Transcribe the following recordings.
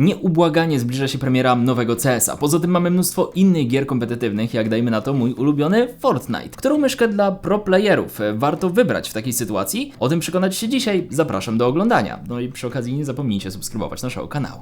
Nieubłaganie zbliża się premiera nowego CS-a. Poza tym mamy mnóstwo innych gier kompetytywnych, jak dajmy na to mój ulubiony Fortnite. Którą myszkę dla pro playerów e, warto wybrać w takiej sytuacji? O tym przekonać się dzisiaj. Zapraszam do oglądania. No i przy okazji nie zapomnijcie subskrybować naszego kanału.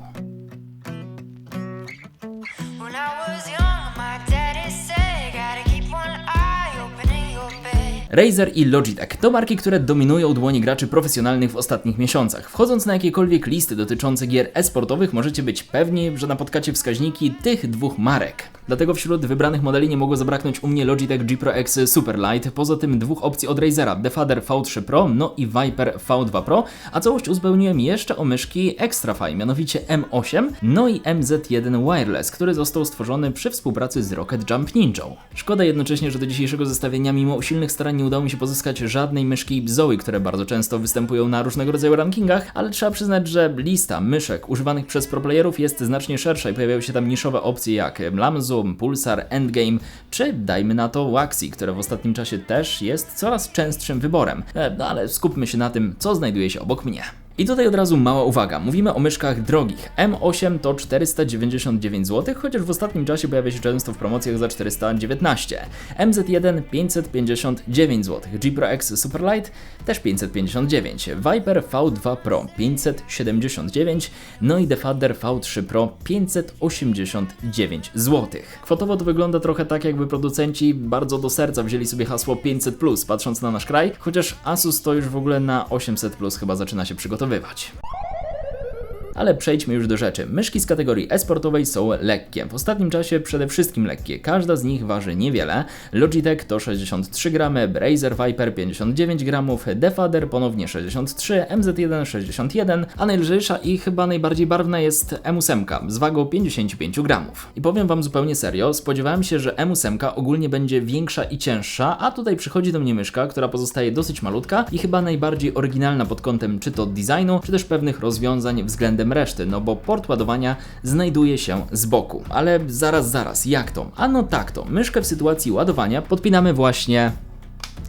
Razer i Logitech to marki, które dominują dłoni graczy profesjonalnych w ostatnich miesiącach. Wchodząc na jakiekolwiek listy dotyczące gier e-sportowych, możecie być pewni, że napotkacie wskaźniki tych dwóch marek. Dlatego wśród wybranych modeli nie mogło zabraknąć u mnie Logitech G Pro X Superlight, poza tym dwóch opcji od Razera, Defader V3 Pro, no i Viper V2 Pro, a całość uzupełniłem jeszcze o myszki Extrafy, mianowicie M8, no i MZ1 Wireless, który został stworzony przy współpracy z Rocket Jump Ninja. Szkoda jednocześnie, że do dzisiejszego zestawienia mimo usilnych starań nie udało mi się pozyskać żadnej myszki Zoe, które bardzo często występują na różnego rodzaju rankingach, ale trzeba przyznać, że lista myszek używanych przez proplayerów jest znacznie szersza i pojawiają się tam niszowe opcje jak Pulsar, Endgame, czy dajmy na to Waxi, które w ostatnim czasie też jest coraz częstszym wyborem. E, No ale skupmy się na tym, co znajduje się obok mnie. I tutaj od razu mała uwaga, mówimy o myszkach drogich. M8 to 499 zł, chociaż w ostatnim czasie pojawia się często w promocjach za 419. MZ1 559 zł, G Pro X Superlight też 559, Viper V2 Pro 579, no i Defader V3 Pro 589 zł. Kwotowo to wygląda trochę tak, jakby producenci bardzo do serca wzięli sobie hasło 500+, patrząc na nasz kraj, chociaż Asus to już w ogóle na 800+, chyba zaczyna się przygotowywać przygotowywać. Ale przejdźmy już do rzeczy. Myszki z kategorii e-sportowej są lekkie. W ostatnim czasie przede wszystkim lekkie. Każda z nich waży niewiele. Logitech to 63 gramy, Razer Viper 59 gramów, Defader ponownie 63, MZ1 61, a najlżejsza i chyba najbardziej barwna jest M8 z wagą 55 gramów. I powiem Wam zupełnie serio, spodziewałem się, że M8 ogólnie będzie większa i cięższa, a tutaj przychodzi do mnie myszka, która pozostaje dosyć malutka i chyba najbardziej oryginalna pod kątem czy to designu, czy też pewnych rozwiązań względem reszty, no bo port ładowania znajduje się z boku. Ale zaraz, zaraz, jak to? Ano tak to, myszkę w sytuacji ładowania podpinamy właśnie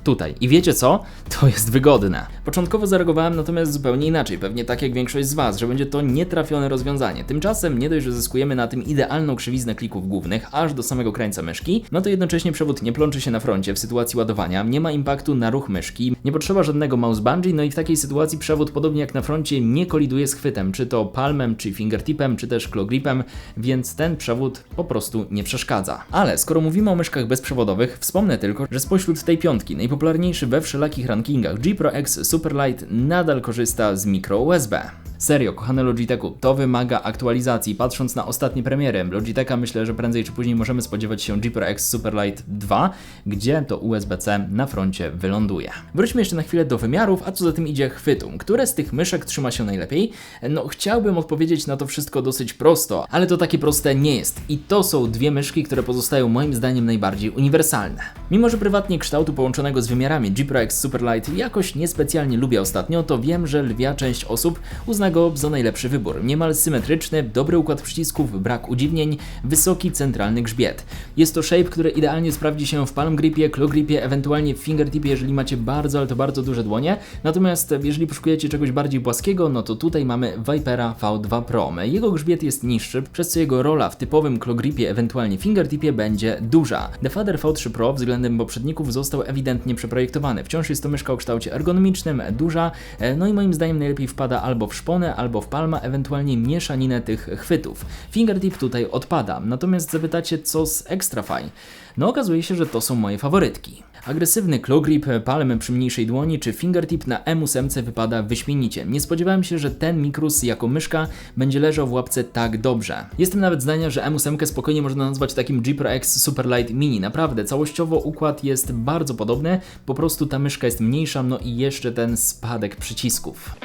tutaj. I wiecie co? To jest wygodne. Początkowo zareagowałem natomiast zupełnie inaczej, pewnie tak jak większość z Was, że będzie to nietrafione rozwiązanie. Tymczasem nie dość, że zyskujemy na tym idealną krzywiznę klików głównych, aż do samego krańca myszki, no to jednocześnie przewód nie plączy się na froncie w sytuacji ładowania, nie ma impaktu na ruch myszki, nie potrzeba żadnego mouse bungee, no i w takiej sytuacji przewód podobnie jak na froncie nie koliduje z chwytem, czy to palmem, czy fingertipem, czy też claw gripem, więc ten przewód po prostu nie przeszkadza. Ale skoro mówimy o myszkach bezprzewodowych, wspomnę tylko, że spośród tej piątki najpopularniejszy we wszelakich rankingach G Pro X Superlight nadal korzysta z micro USB. Serio, kochane Logitechu, to wymaga aktualizacji. Patrząc na ostatnie premiery Logitecha, myślę, że prędzej czy później możemy spodziewać się Pro X Superlight 2, gdzie to USB-C na froncie wyląduje. Wróćmy jeszcze na chwilę do wymiarów, a co za tym idzie chwytu. Które z tych myszek trzyma się najlepiej? No, chciałbym odpowiedzieć na to wszystko dosyć prosto, ale to takie proste nie jest. I to są dwie myszki, które pozostają moim zdaniem najbardziej uniwersalne. Mimo, że prywatnie kształtu połączonego z wymiarami Pro X Superlight jakoś niespecjalnie lubię ostatnio, to wiem, że lwia część osób uzna go za najlepszy wybór. Niemal symetryczny, dobry układ przycisków, brak udziwnień, wysoki centralny grzbiet. Jest to shape, który idealnie sprawdzi się w palm gripie, claw gripie, ewentualnie w fingertipie, jeżeli macie bardzo, ale to bardzo duże dłonie. Natomiast jeżeli poszukujecie czegoś bardziej płaskiego, no to tutaj mamy Vipera V2 Pro. Jego grzbiet jest niższy, przez co jego rola w typowym claw gripie, ewentualnie fingertipie będzie duża. Defader V3 Pro względem poprzedników został ewidentnie przeprojektowany. Wciąż jest to myszka o kształcie ergonomicznym, duża, e, no i moim zdaniem najlepiej wpada albo w albo w palma, ewentualnie mieszaninę tych chwytów. Fingertip tutaj odpada. Natomiast zapytacie, co z Extrafy? No okazuje się, że to są moje faworytki. Agresywny claw grip, palm przy mniejszej dłoni czy fingertip na M8 wypada wyśmienicie. Nie spodziewałem się, że ten Mikrus jako myszka będzie leżał w łapce tak dobrze. Jestem nawet zdania, że M8 spokojnie można nazwać takim G X Superlight Mini. Naprawdę, całościowo układ jest bardzo podobny, po prostu ta myszka jest mniejsza, no i jeszcze ten spadek przycisków.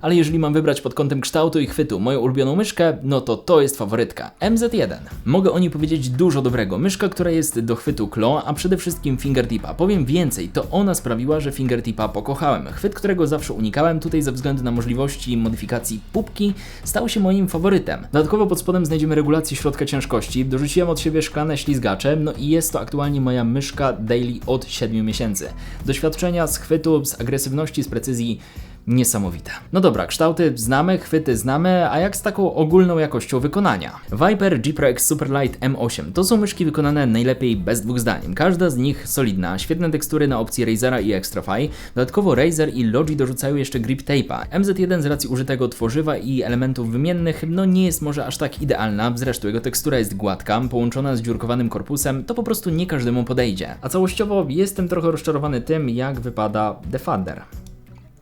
Ale jeżeli mam wybrać pod kątem kształtu i chwytu moją ulubioną myszkę, no to to jest faworytka MZ1. Mogę o niej powiedzieć dużo dobrego. Myszka, która jest do chwytu claw, a przede wszystkim fingertipa. Powiem więcej, to ona sprawiła, że fingertipa pokochałem. Chwyt, którego zawsze unikałem, tutaj ze względu na możliwości modyfikacji pupki, stał się moim faworytem. Dodatkowo pod spodem znajdziemy regulację środka ciężkości. Dorzuciłem od siebie szklane ślizgacze, no i jest to aktualnie moja myszka daily od 7 miesięcy. Doświadczenia z chwytu, z agresywności, z precyzji Niesamowite. No dobra, kształty znamy, chwyty znamy, a jak z taką ogólną jakością wykonania? Viper G Pro X Superlight M8 to są myszki wykonane najlepiej bez dwóch zdań. Każda z nich solidna, świetne tekstury na opcji Razera i Extrafy. Dodatkowo Razer i Logi dorzucają jeszcze grip tape'a. MZ1 z racji użytego tworzywa i elementów wymiennych no nie jest może aż tak idealna, zresztą jego tekstura jest gładka, połączona z dziurkowanym korpusem, to po prostu nie każdemu podejdzie. A całościowo jestem trochę rozczarowany tym, jak wypada Defender.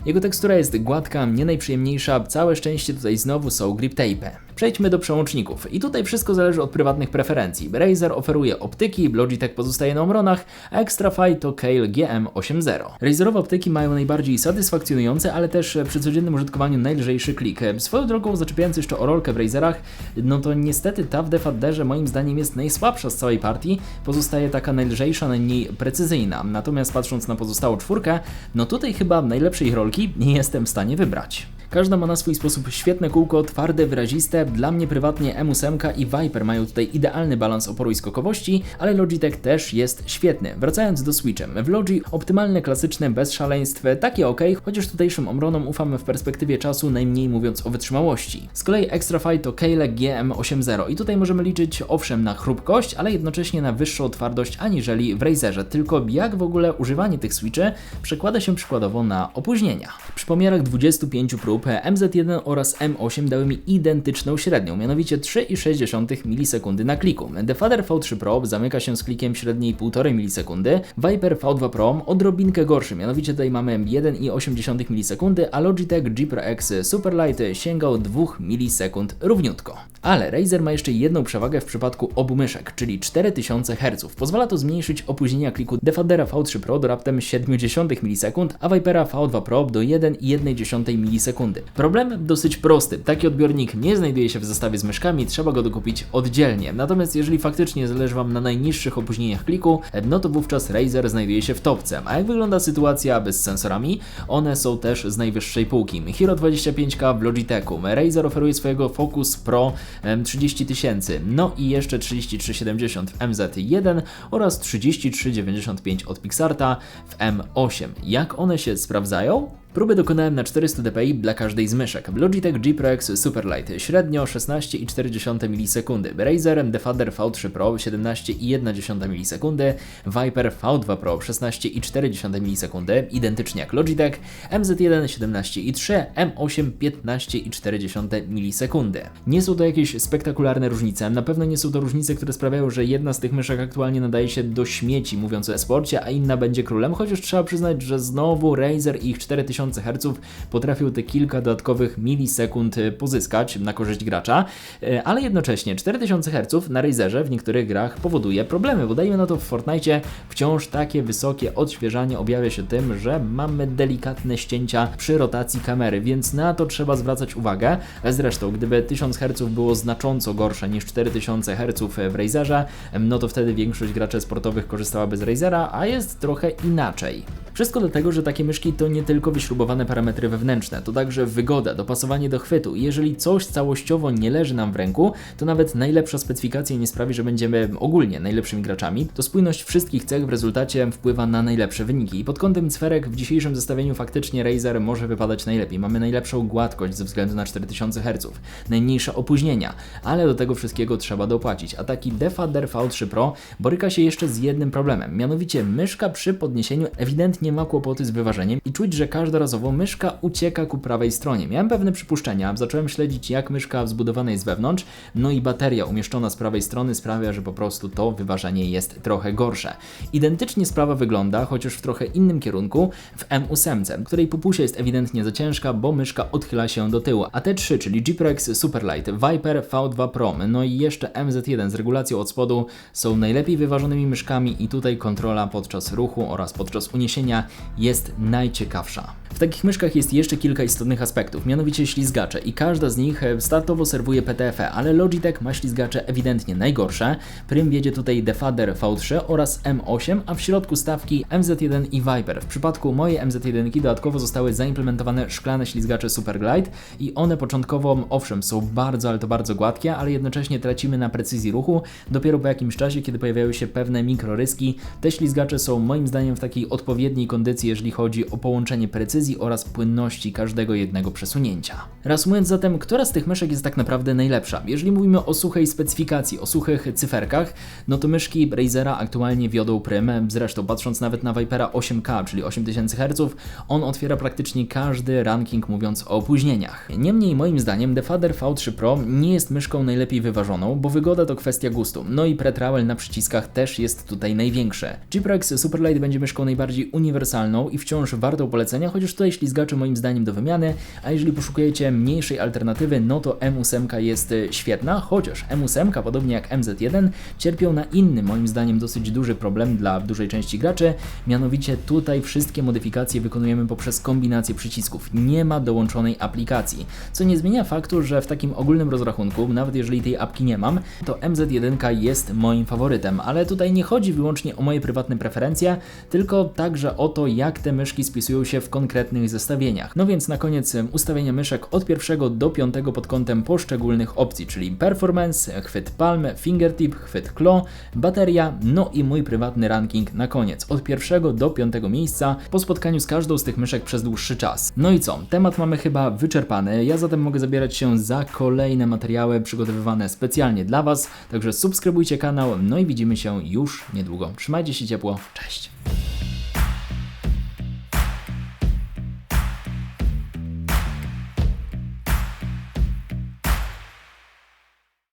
Jego tekstura jest gładka, nie najprzyjemniejsza, całe szczęście tutaj znowu są grip tape. Przejdźmy do przełączników i tutaj wszystko zależy od prywatnych preferencji. Razer oferuje optyki, Logitech pozostaje na Omronach, a Extrafy to Kale GM80. Razerowe optyki mają najbardziej satysfakcjonujące, ale też przy codziennym użytkowaniu najlżejszy klik. Swoją drogą, zaczepiając jeszcze o rolkę w Razerach, no to niestety ta w Defenderze moim zdaniem jest najsłabsza z całej partii, pozostaje taka najlżejsza, najmniej precyzyjna. Natomiast patrząc na pozostałą czwórkę, no tutaj chyba najlepszej rolki nie jestem w stanie wybrać. Każda ma na swój sposób świetne kółko, twarde, wyraziste. Dla mnie prywatnie M8 i Viper mają tutaj idealny balans oporu i skokowości, ale Logitech też jest świetny. Wracając do Switchem. W Logi optymalne, klasyczne, bez szaleństw, takie ok, chociaż tutejszym Omronom ufamy w perspektywie czasu, najmniej mówiąc o wytrzymałości. Z kolei Extrafy to Kale GM80 i tutaj możemy liczyć owszem na chrupkość, ale jednocześnie na wyższą twardość aniżeli w Razerze. Tylko jak w ogóle używanie tych switchy przekłada się przykładowo na opóźnienia. Przy pomiarach 25 prób MZ1 oraz M8 dały mi identyczną średnią, mianowicie 3,6 milisekundy na kliku. Defader V3 Pro zamyka się z klikiem średniej 1,5 milisekundy, Viper V2 Pro odrobinkę gorszy, mianowicie tutaj mamy 1,8 milisekundy, a Logitech G Pro X Superlight sięgał 2 milisekund równiutko. Ale Razer ma jeszcze jedną przewagę w przypadku obu myszek, czyli 4000 Hz. Pozwala to zmniejszyć opóźnienia kliku Defendera V3 Pro do raptem 0,7 milisekund, a Vipera V2 Pro do 1,1 milisekundy. Problem dosyć prosty. Taki odbiornik nie znajduje się w zestawie z myszkami, trzeba go dokupić oddzielnie. Natomiast jeżeli faktycznie zależy Wam na najniższych opóźnieniach kliku, no to wówczas Razer znajduje się w topce. A jak wygląda sytuacja bez sensorami? One są też z najwyższej półki. Hero 25K w Logitechu. Razer oferuje swojego Focus Pro em, 30 tysięcy, no i jeszcze 3370 w MZ1 oraz 3395 od Pixarta w M8. Jak one się sprawdzają? Próby dokonałem na 400 dpi dla każdej z myszek. Logitech G Pro X Superlight średnio 16,4 milisekundy, Razer Defender V3 Pro 17,1 milisekundy, Viper V2 Pro 16,4 milisekundy, identycznie jak Logitech, MZ1 17,3, M8 15,4 milisekundy. Nie są to jakieś spektakularne różnice, na pewno nie są to różnice, które sprawiają, że jedna z tych myszek aktualnie nadaje się do śmieci, mówiąc o e-sporcie, a inna będzie królem, chociaż trzeba przyznać, że znowu Razer i ich 4000 Hz potrafił te kilka dodatkowych milisekund e, pozyskać na korzyść gracza, e, ale jednocześnie 4000 Hz na Razerze w niektórych grach powoduje problemy, bo dajmy na to w Fortnite wciąż takie wysokie odświeżanie objawia się tym, że mamy delikatne ścięcia przy rotacji kamery, więc na to trzeba zwracać uwagę. Zresztą, gdyby 1000 Hz było znacząco gorsze niż 4000 Hz w Razerze, no to wtedy większość graczy sportowych korzystałaby z Razera, a jest trochę inaczej. Wszystko dlatego, że takie myszki to nie tylko wyśrubowane parametry wewnętrzne, to także wygoda, dopasowanie do chwytu. Jeżeli coś całościowo nie leży nam w ręku, to nawet najlepsza specyfikacja nie sprawi, że będziemy ogólnie najlepszymi graczami. To spójność wszystkich cech w rezultacie wpływa na najlepsze wyniki. I pod kątem sferek w dzisiejszym zestawieniu faktycznie Razer może wypadać najlepiej. Mamy najlepszą gładkość ze względu na 4000 Hz, najmniejsze opóźnienia, ale do tego wszystkiego trzeba dopłacić. A taki Defender V3 Pro boryka się jeszcze z jednym problemem, mianowicie myszka przy podniesieniu ewidentnie ma kłopoty z wyważeniem i czuć, że każdorazowo myszka ucieka ku prawej stronie. Miałem pewne przypuszczenia, zacząłem śledzić jak myszka wzbudowana jest wewnątrz, no i bateria umieszczona z prawej strony sprawia, że po prostu to wyważenie jest trochę gorsze. Identycznie sprawa wygląda, chociaż w trochę innym kierunku, w M8, której popusia jest ewidentnie za ciężka, bo myszka odchyla się do tyłu, a te trzy, czyli G Pro X Superlight, Viper V2 Pro, no i jeszcze MZ1 z regulacją od spodu są najlepiej wyważonymi myszkami i tutaj kontrola podczas ruchu oraz podczas uniesienia jest najciekawsza. Takich myszkach jest jeszcze kilka istotnych aspektów, mianowicie ślizgacze i każda z nich e, startowo serwuje PTFE, ale Logitech ma ślizgacze ewidentnie najgorsze. Prym wiedzie tutaj Defender V3 oraz M8, a w środku stawki MZ1 i Viper. W przypadku mojej MZ1 dodatkowo zostały zaimplementowane szklane ślizgacze Superglide i one początkowo, owszem, są bardzo, ale to bardzo gładkie, ale jednocześnie tracimy na precyzji ruchu. Dopiero po jakimś czasie, kiedy pojawiały się pewne mikroryski, te ślizgacze są moim zdaniem w takiej odpowiedniej kondycji, jeżeli chodzi o połączenie precyzji precyzji oraz płynności każdego jednego przesunięcia. Reasumując zatem, która z tych myszek jest tak naprawdę najlepsza? Jeżeli mówimy o suchej specyfikacji, o suchych cyferkach, no to myszki Razera aktualnie wiodą prym, zresztą patrząc nawet na Vipera 8K, czyli 8000 Hz, on otwiera praktycznie każdy ranking mówiąc o opóźnieniach. Niemniej moim zdaniem Defader V3 Pro nie jest myszką najlepiej wyważoną, bo wygoda to kwestia gustu, no i pretravel na przyciskach też jest tutaj największy. G-Prox Superlight będzie myszką najbardziej uniwersalną i wciąż wartą polecenia, chociaż tutaj ślizgacze moim zdaniem do wymiany, a jeżeli poszukujecie mniejszej alternatywy, no to M8 jest y, świetna, chociaż M8, podobnie jak MZ1, cierpią na inny, moim zdaniem dosyć duży problem dla dużej części graczy, mianowicie tutaj wszystkie modyfikacje wykonujemy poprzez kombinację przycisków. Nie ma dołączonej aplikacji, co nie zmienia faktu, że w takim ogólnym rozrachunku, nawet jeżeli tej apki nie mam, to MZ1 jest moim faworytem, ale tutaj nie chodzi wyłącznie o moje prywatne preferencje, tylko także o to, jak te myszki spisują się w konkretnych zestawieniach. No więc na koniec ustawienia myszek od pierwszego do piątego pod kątem poszczególnych opcji, czyli performance, chwyt palm, fingertip, chwyt claw, bateria, no i mój prywatny ranking na koniec, od pierwszego do piątego miejsca, po spotkaniu z każdą z tych myszek przez dłuższy czas. No i co, temat mamy chyba wyczerpany, ja zatem mogę zabierać się za kolejne materiały przygotowywane specjalnie dla Was, także subskrybujcie kanał, no i widzimy się już niedługo. Trzymajcie się ciepło, cześć!